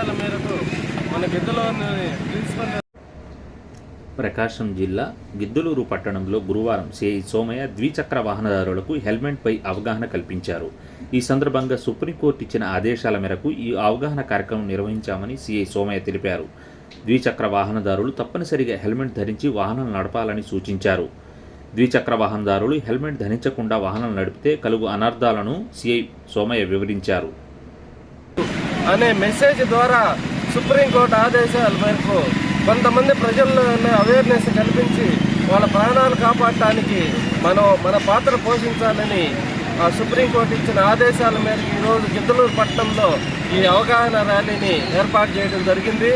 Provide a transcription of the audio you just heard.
ఆదేశాల మేరకు మన గిద్దలోని ప్రిన్సిపల్ ప్రకాశం జిల్లా గిద్దలూరు పట్టణంలో గురువారం సిఐ సోమయ్య ద్విచక్ర వాహనదారులకు హెల్మెట్పై అవగాహన కల్పించారు. ఈ సందర్భంగా సుప్రీంకోర్టు ఇచ్చిన ఆదేశాల మేరకు ఈ అవగాహన కార్యక్రమం నిర్వహించామని సిఐ సోమయ్య తెలిపారు. ద్విచక్ర వాహనదారులు తప్పనిసరిగా హెల్మెట్ ధరించి వాహనం నడపాలని సూచించారు. ద్విచక్ర వాహనదారులు హెల్మెట్ ధరించకుండా వాహనం నడిపితే కలుగు అనర్థాలను సిఐ సోమయ్య వివరించారు. అనే మెసేజ్ ద్వారా సుప్రీంకోర్టు ఆదేశాల మేరకు కొంతమంది ప్రజల్లో అవేర్నెస్ కల్పించి వాళ్ళ ప్రాణాలు కాపాడటానికి మనం మన పాత్ర పోషించాలని ఆ సుప్రీంకోర్టు ఇచ్చిన ఆదేశాల మేరకు ఈరోజు గిద్దలూరు పట్టణంలో ఈ అవగాహన ర్యాలీని ఏర్పాటు చేయడం జరిగింది.